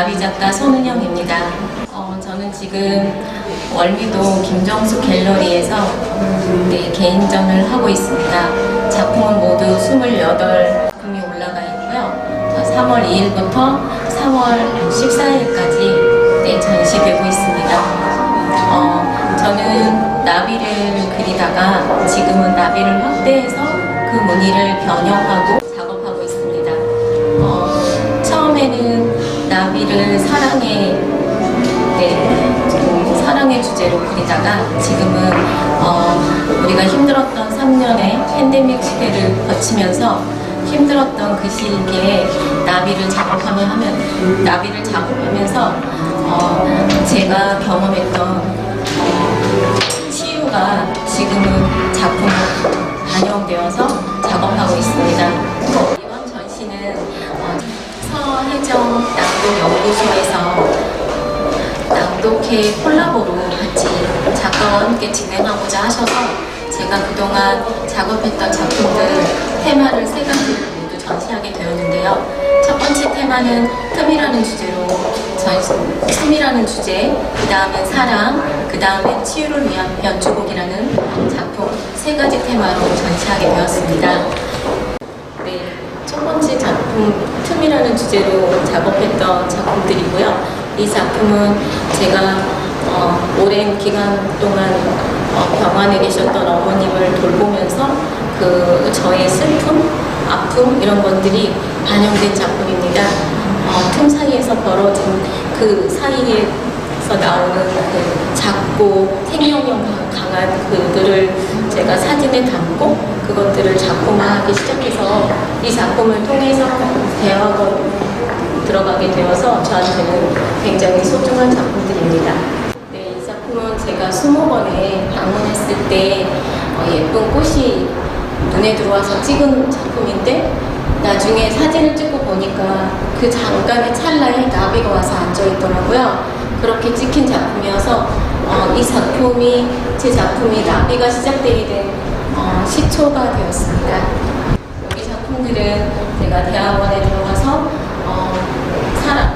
안녕하세요. 나비 작가 손은영입니다. 어, 저는 지금 월미도 김정수 갤러리에서 네, 개인전을 하고 있습니다. 작품은 모두 28품이 올라가 있고요. 어, 3월 2일부터 3월 14일까지 네, 전시되고 있습니다. 어, 저는 나비를 그리다가 지금은 나비를 확대해서 그 무늬를 변형하고 작업하고 있습니다. 어, 처음에는 나비를 사랑의 네, 좀 사랑의 주제로 그리다가 지금은 어, 우리가 힘들었던 3년의 팬데믹 시대를 거치면서 힘들었던 그 시기에 나비를 작업하며 하면 나비를 작업하면서 어, 제가 경험했던 어, 치유가 지금은 작품으로 반영되어서 작업하고 있습니다. 서혜정 낭독연구소에서 낭독회 콜라보로 같이 작가와 함께 진행하고자 하셔서 제가 그동안 작업했던 작품들 테마를 세 가지를 모두 전시하게 되었는데요. 첫 번째 테마는 틈이라는 주제로 틈이라는 주제, 그 다음엔 사랑, 그 다음엔 치유를 위한 변주곡이라는 작품 세 가지 테마로 전시하게 되었습니다. 네, 첫 번째 작품 틈이라는 주제로 작업했던 작품들이고요. 이 작품은 제가 어, 오랜 기간 동안 어, 병원에 계셨던 어머님을 돌보면서 그 저의 슬픔, 아픔 이런 것들이 반영된 작품입니다. 어, 틈 사이에서 벌어진 그 사이에서 나오는 그 작고 생명력 강한 그들을 제가 사진에 담고 그것들을 작품화하기 시작해서 이 작품을 통해서 대화가 들어가게 되어서 저한테는 굉장히 소중한 작품들입니다. 네, 이 작품은 제가 번에 방문했을 때 어, 예쁜 꽃이 눈에 들어와서 찍은 작품인데 나중에 사진을 찍고 보니까 그 잠깐의 찰나에 나비가 와서 앉아 있더라고요. 그렇게 찍힌 작품이어서 어, 이 작품이 제 작품이 나비가 시작되게 된 어, 시초가 되었습니다. 여기 작품들은 제가 대학원에 들어가서 어, 사랑,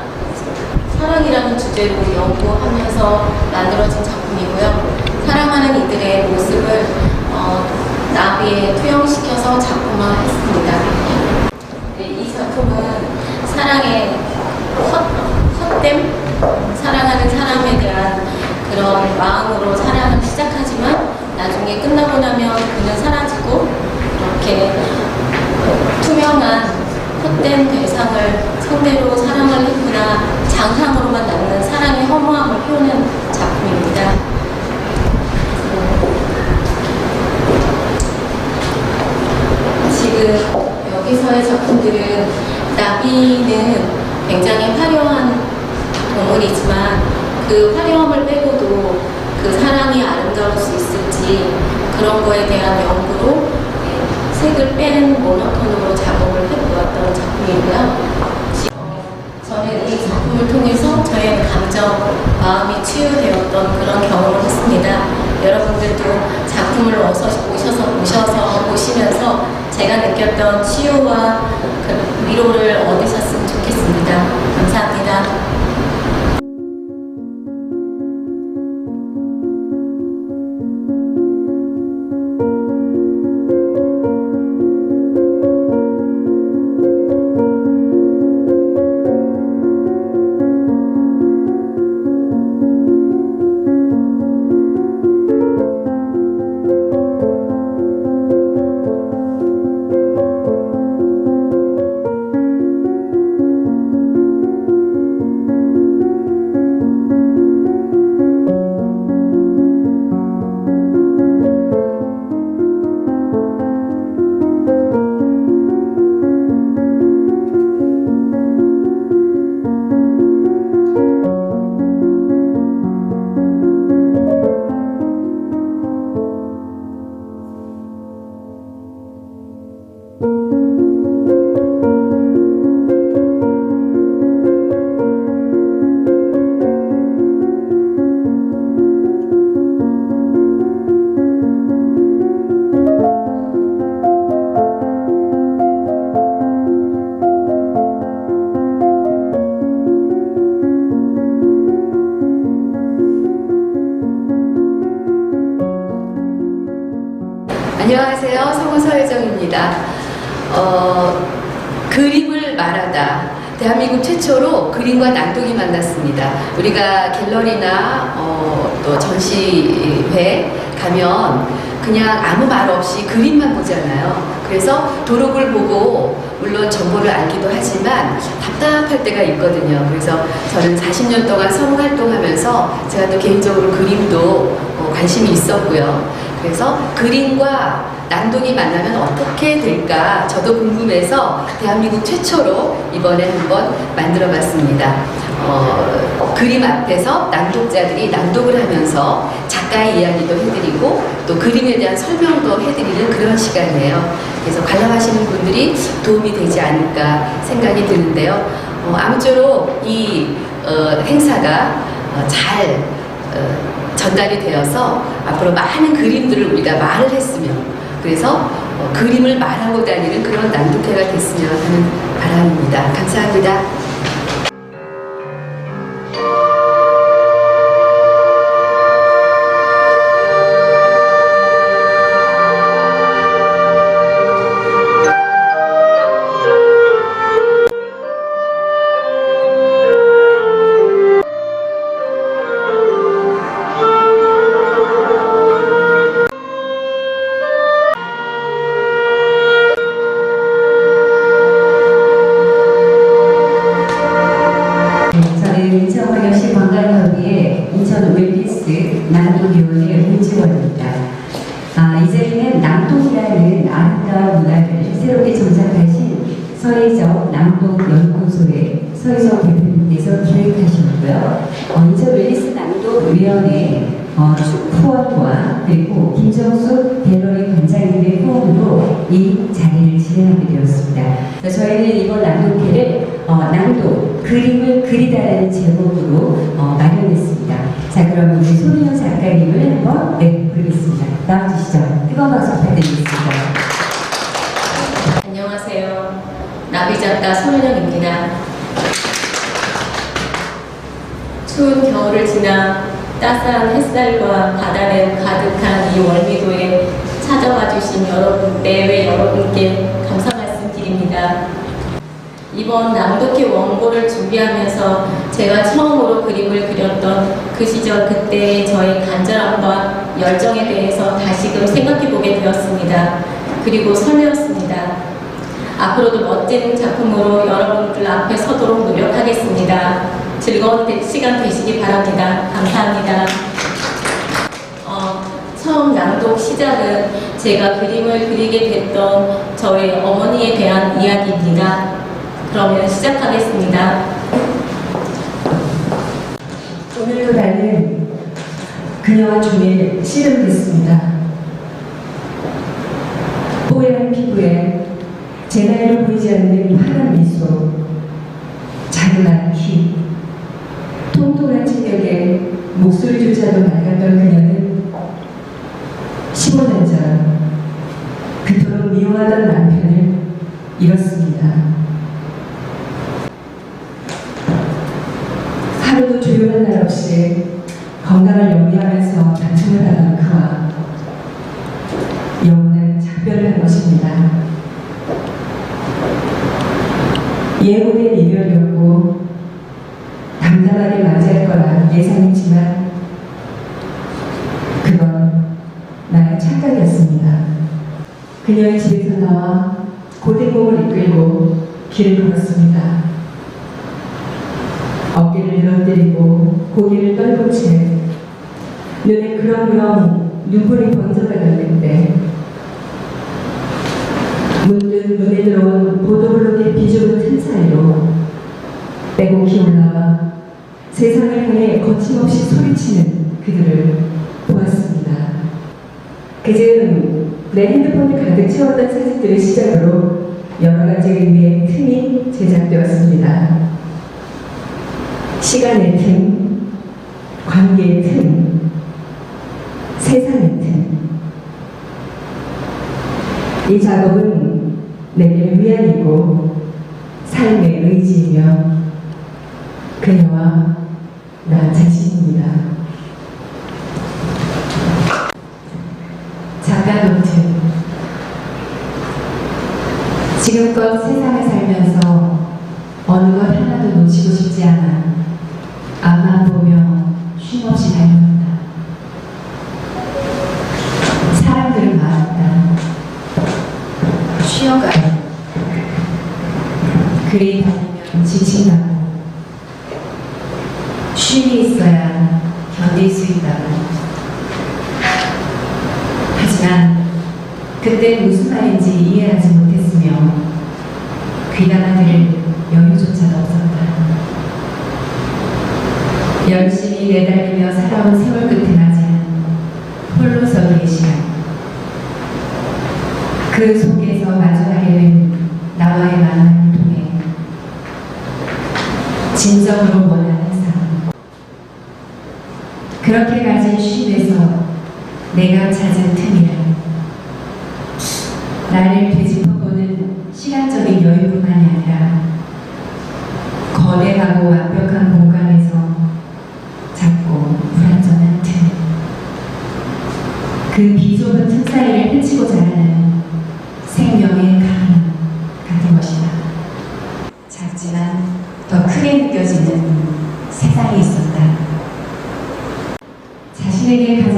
사랑이라는 주제로 연구하면서 만들어진 작품이고요. 사랑하는 이들의 모습을 어, 나비에 투영시켜서 작품화했습니다. 네, 이 작품은 사랑의 헛, 헛됨, 사랑하는 사람에 대한 그런 마음으로 사랑을 시작하지만 나중에 끝나고 나면 그는 사라지고 이렇게 투명한 헛된 대상을 상대로 사랑을 했구나 장상으로만 남는 사랑의 허무함을 표현한 작품입니다. 지금 여기서의 작품들은 나비는 굉장히 화려한 동물이지만 그 화려함을 빼고도 그 사랑이 아름다울 수 있을지 그런 거에 대한 연구로 네, 색을 빼는 모노톤으로 작업을 해보았던 작품이고요. 저는 이 작품을 통해서 저의 감정, 마음이 치유되었던 그런 경험을 했습니다. 여러분들도 작품을 어서 오셔서 보셔서 보시면서 제가 느꼈던 치유와 그 위로를 얻으셨으면 좋겠습니다. 감사합니다. 낭독이 만났습니다. 우리가 갤러리나 어, 또 전시회 가면 그냥 아무 말 없이 그림만 보잖아요. 그래서 도록을 보고 물론 정보를 알기도 하지만 답답할 때가 있거든요. 그래서 저는 40년 동안 성우 활동하면서 제가 또 개인적으로 그림도 어, 관심이 있었고요. 그래서 그림과 낭독이 만나면 어떻게 될까 저도 궁금해서 대한민국 최초로 이번에 한번 만들어 봤습니다. 어, 그림 앞에서 낭독자들이 낭독을 하면서 작가의 이야기도 해드리고 또 그림에 대한 설명도 해드리는 그런 시간이에요. 그래서 관람하시는 분들이 도움이 되지 않을까 생각이 드는데요. 어, 아무쪼록 이 어, 행사가 어, 잘 어, 전달이 되어서 앞으로 많은 그림들을 우리가 말을 했으면 그래서 어, 그림을 말하고 다니는 그런 낭독회가 됐으면 하는 바람입니다. 감사합니다. 인천 웰피스 낭독위원회 문지원입니다. 아, 이 자리는 낭독이라는 아름다운 문화를 새롭게 정착하신 서혜정 낭독연구소의 서혜정 대표님께서 기획하셨고요. 어, 인천 웰피스 낭독위원회 어, 후원과 그리고 김정수 갤러리 관장님의 후원으로 이 자리를 진행하게 되었습니다. 저희는 이번 낭독회를 어, 낭독, 그림을 그리다라는 제목으로 어, 마련했습니다. 자, 그럼 우리 손희영 작가님을 한번 네, 부르겠습니다. 나와주시죠. 뜨거운 박수 부탁드리겠습니다. 안녕하세요. 나비 작가 손은영입니다. 추운 겨울을 지나 따스한 햇살과 바다를 가득한 이 월미도에 찾아와 주신 여러분, 내외 여러분께 감사 말씀드립니다. 이번 낭독회 원고를 준비하면서 제가 처음으로 그림을 그렸던 그 시절 그때의 저의 간절함과 열정에 대해서 다시금 생각해 보게 되었습니다. 그리고 설레었습니다. 앞으로도 멋진 작품으로 여러분들 앞에 서도록 노력하겠습니다. 즐거운 대- 시간 되시기 바랍니다. 감사합니다. 어, 처음 낭독 시작은 제가 그림을 그리게 됐던 저의 어머니에 대한 이야기입니다. 그러면 시작하겠습니다. 오늘도 나는 그녀와 종일 씨름했습니다. 뽀얀 피부에 제 나이로 보이지 않는 환한 미소, 자그마한 키, 통통한 체격에 목소리조차도 맑았던 그녀는 15년 전 그토록 미워하던 남편을 잃었습니다. 하루도 조용한 날 없이 건강을 영위하면서 단청을 하던 그와 영원한 작별을 한 것입니다. 예고된 이별이었고 담담하게 맞이할 거라 예상했지만 그건 나의 착각이었습니다. 그녀의 집에서 나와 고된 몸을 이끌고 길을 걸었습니다. 어깨를 늘어뜨리고 고개를 떨군 채 눈에 그렁그렁 눈물이 번져가는데 문득 보도블록의 비좁은 틈 사이로 빼곡히 올라와 세상을 향해 거침없이 소리치는 그들을 보았습니다. 그중 내 핸드폰을 가득 채웠던 사진들을 시작으로 여러 가지 의미의 틈이 제작되었습니다. 시간의 틈, 관계의 틈, 세상의 틈. 이 작업은 내게 위안이고 삶의 의지이며 그녀와 나 자신입니다. 작가 노트 지금껏 세상에 de luz.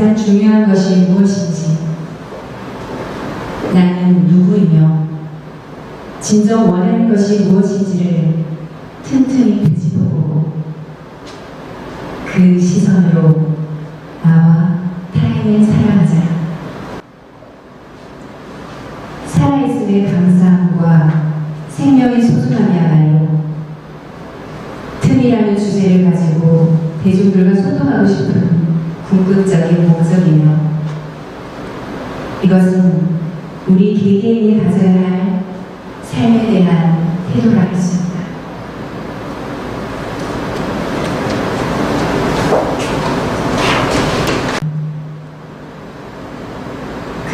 가장 중요한 것이 무엇인지. 나는 누구이며 진정 원하는 것이 무엇인지를 튼튼히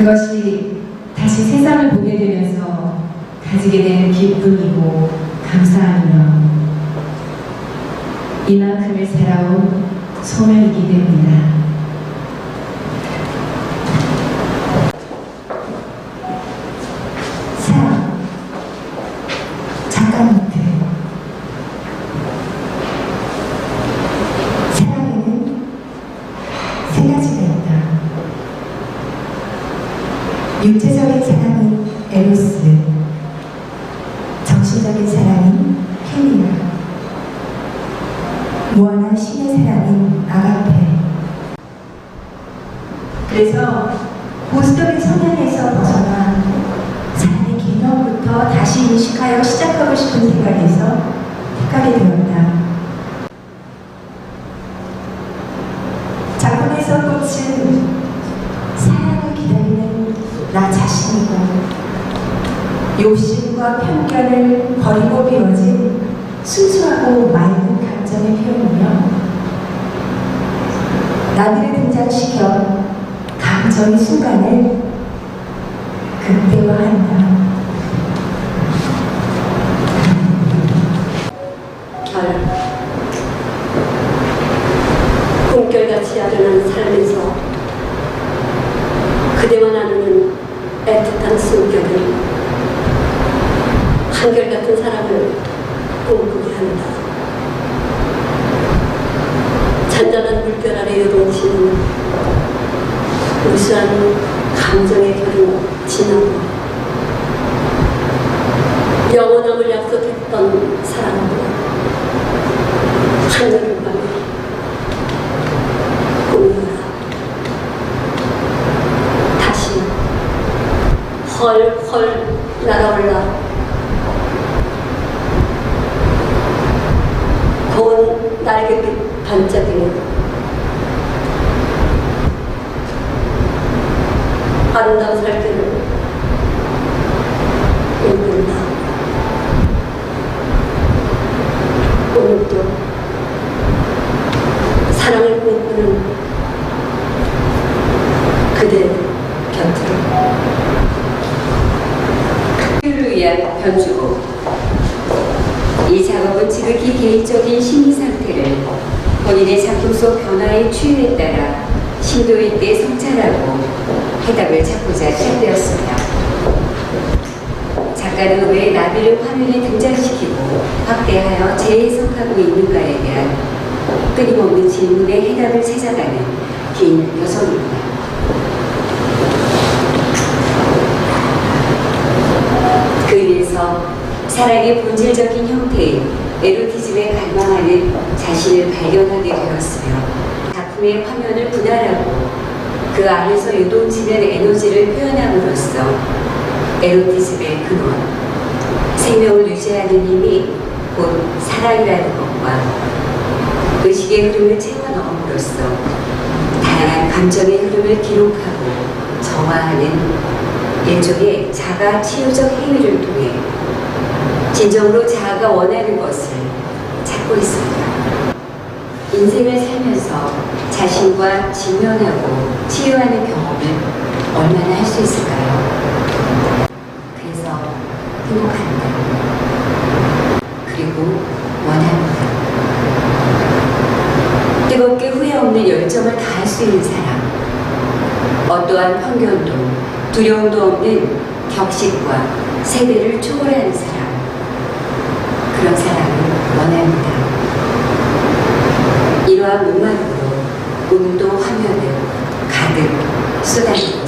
그것이 다시 세상을 보게 되면서 가지게 되는 기쁨이고 감사함이며 이만큼을 살아온 소명이기 때문이다. 전 순간을 극대화한다. 공결같이 아련한 삶에서 그대와 나누는 애틋한 숨결을 한결같은 사람을 꿈꾸게 한다. 잔잔한 물결 아래 요동치는 무수한 감정의 결로 지나고 영원함을 약속했던 사랑과 하늘 개인적인 심리 상태를 본인의 작품 속 변화의 추이에 따라 심도 있게 성찰하고 해답을 찾고자 시작되었습니다. 작가는 왜 나비를 화면에 등장시키고 확대하여 재해석하고 있는가에 대한 끊임없는 질문의 해답을 찾아가는 긴 여성입니다. 그 위에서 사랑의 본질적인 형태인 에로티스 에 갈망하는 자신을 발견하게 되었으며 작품의 화면을 분할하고 그 안에서 요동치는 에너지를 표현함으로써 에로티즘의 근원, 생명을 유지하는 힘이 곧 사랑이라는 것과 의식의 흐름을 채워 넣음으로써 다양한 감정의 흐름을 기록하고 정화하는 일종의 자가 치유적 행위를 통해 진정으로 자아가 원하는 것을 찾고 있습니다. 인생을 살면서 자신과 직면하고 치유하는 경험을 얼마나 할 수 있을까요? 그래서 행복합니다. 그리고 원합니다. 뜨겁게 후회 없는 열정을 다할 수 있는 사람. 어떠한 편견도 두려움도 없는 격식과 세대를 초월하는 사람. 그런 사람을 원합니다. 이러한 목마름으로 오늘도 화면을 가득 쏟아내고 있습니다.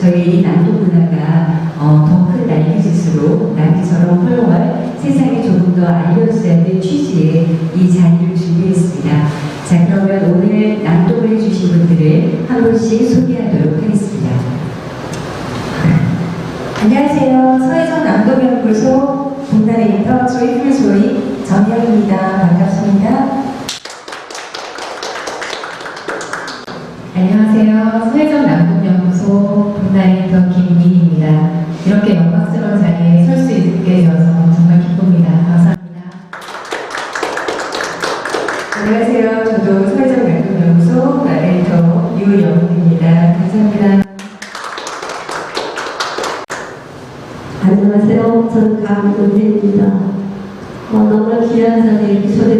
저희 이 남도 문화가 어, 더큰 날개짓으로 나비처럼 헐렁할 세상에 조금 더 알려지자는 취지의 이 자리를 준비했습니다. 자 그러면 오늘 낭독을 해주신 분들을 한 분씩 소개하도록 너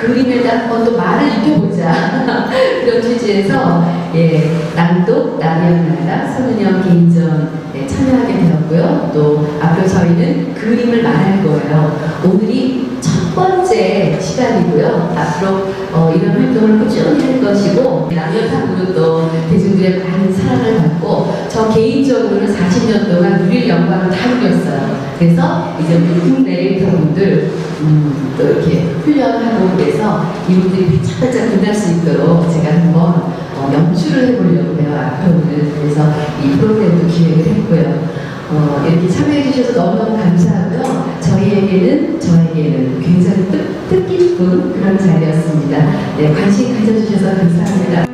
그림에다 한번 또 말을 입혀보자. 그런 취지에서 예, 낭독, 남양나라, 손은영 개인전 네, 참여하게 되었고요. 또 앞으로 저희는 그림을 말할 거예요. 오늘이 첫 번째 시간이고요. 앞으로 어, 이런 활동을 꾸준히 할 것이고 남녀상으로 또 대중들의 많은 사랑을 받고 저 개인적으로는 40년 동안 누릴 영광을 다 누렸어요. 그래서 이제 우리 국내레이터 분들 음, 또 이렇게 훈련하고 그래서 이분들이 반짝반짝 빛날 수 있도록 제가 한번 어, 연출을 해보려고 해요. 앞으로는 그래서 이 프로그램도 기획을 했고요. 어, 이렇게 참여해 주셔서 너무너무 감사하고요. 저희에게는 저에게는 굉장히 뜻, 뜻깊은 그런 자리였습니다. 네, 관심 가져주셔서 감사합니다.